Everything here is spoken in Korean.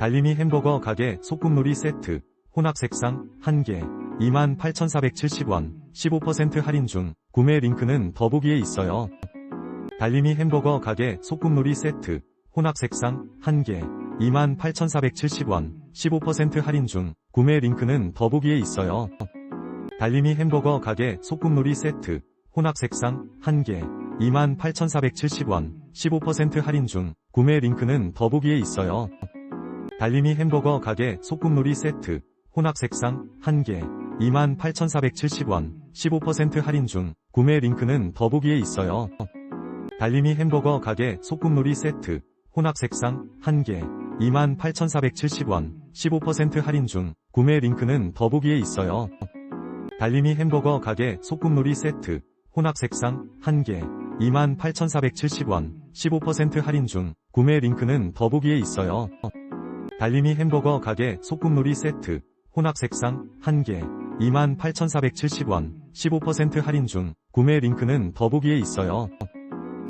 달림이 햄버거 가게 소꿉놀이 세트 혼합 색상 1개 28,470원 15% 할인 중 구매 링크는 더보기에 있어요. 달림이 햄버거 가게 소꿉놀이 세트 혼합 색상 1개 28,470원 15% 할인 중 구매 링크는 더보기에 있어요. 달림이 햄버거 가게 소꿉놀이 세트 혼합 색상 1개 28,470원 15% 할인 중 구매 링크는 더보기에 있어요. 달림이 햄버거 가게 소꿉놀이 세트 혼합 색상 1개 28,470원 15% 할인 중 구매 링크는 더보기에 있어요. 달림이 햄버거 가게 소꿉놀이 세트 혼합 색상 1개 28,470원 15% 할인 중 구매 링크는 더보기에 있어요. 달림이 햄버거 가게 소꿉놀이 세트 혼합 색상 1개 28,470원 15% 할인 중 구매 링크는 더보기에 있어요. 달림이 햄버거 가게 소꿉놀이 세트 혼합 색상 1개 28,470원 15% 할인 중 구매 링크는 더보기에 있어요.